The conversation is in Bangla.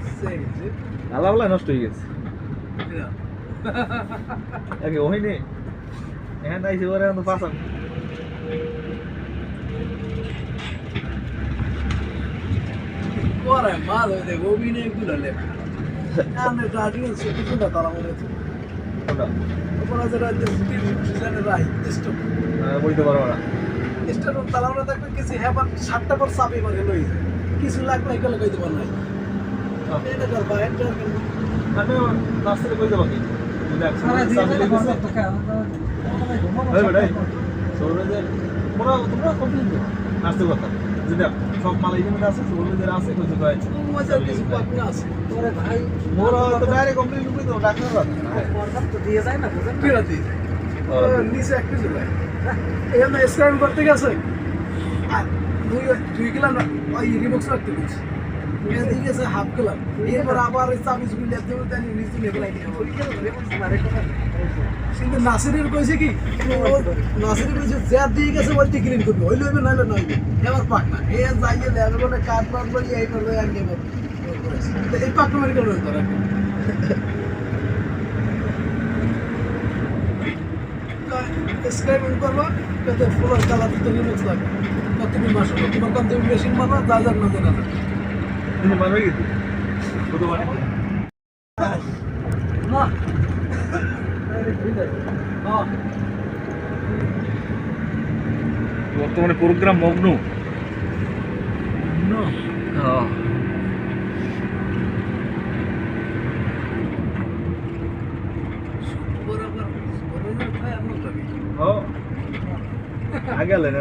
আলাওলা নষ্ট হয়ে গেছে। আগে ওই নে এখানে আইসি ওরে করে মাল হয়ে দেখো অভিনয়গুলো লেখা আমি পারব না। তারা মনে দেখবে কিছু সাতটা করে লই যায়। কিছু লাগলে কইতে পার নাই তোমরা তোমরা কমপ্লেন করো নাচতে কথা যেটা সব মাল এই জন্য আছে সৌরজের আছে কিছু কয় মজার কিছু পাক না আছে ডাইরেক্ট কমপ্লেন করবি তো ডাক্তার কথা তো দিয়ে যায় না? কিরা করতে গেছে আর দুই দুই গেলাম ওই রাখতে গেছে গেছে আবার ওই চাবি চুবি লেতে হতে নিচে কিন্তু নাসিরের কইছে কি নাসিরের কইছে দিয়ে গেছে ওইটি ক্লিন করবে, হইল হইবে, নাইলে নইবে। এবার পাক না, এ যাইয়ে লেবে বলে কাট মার বলি, এই করবে, আর নেব এই পাক মারি করবে কত ফুলার কালার তো লাগবে কত মাস তোমার কত মেশিন মারবা যা যাক না জানা তুমি মারবে কি কত মানে না বর্তমানে প্রোগ্রাম মগ্ন। হ্যাঁ। ও আগে লেনে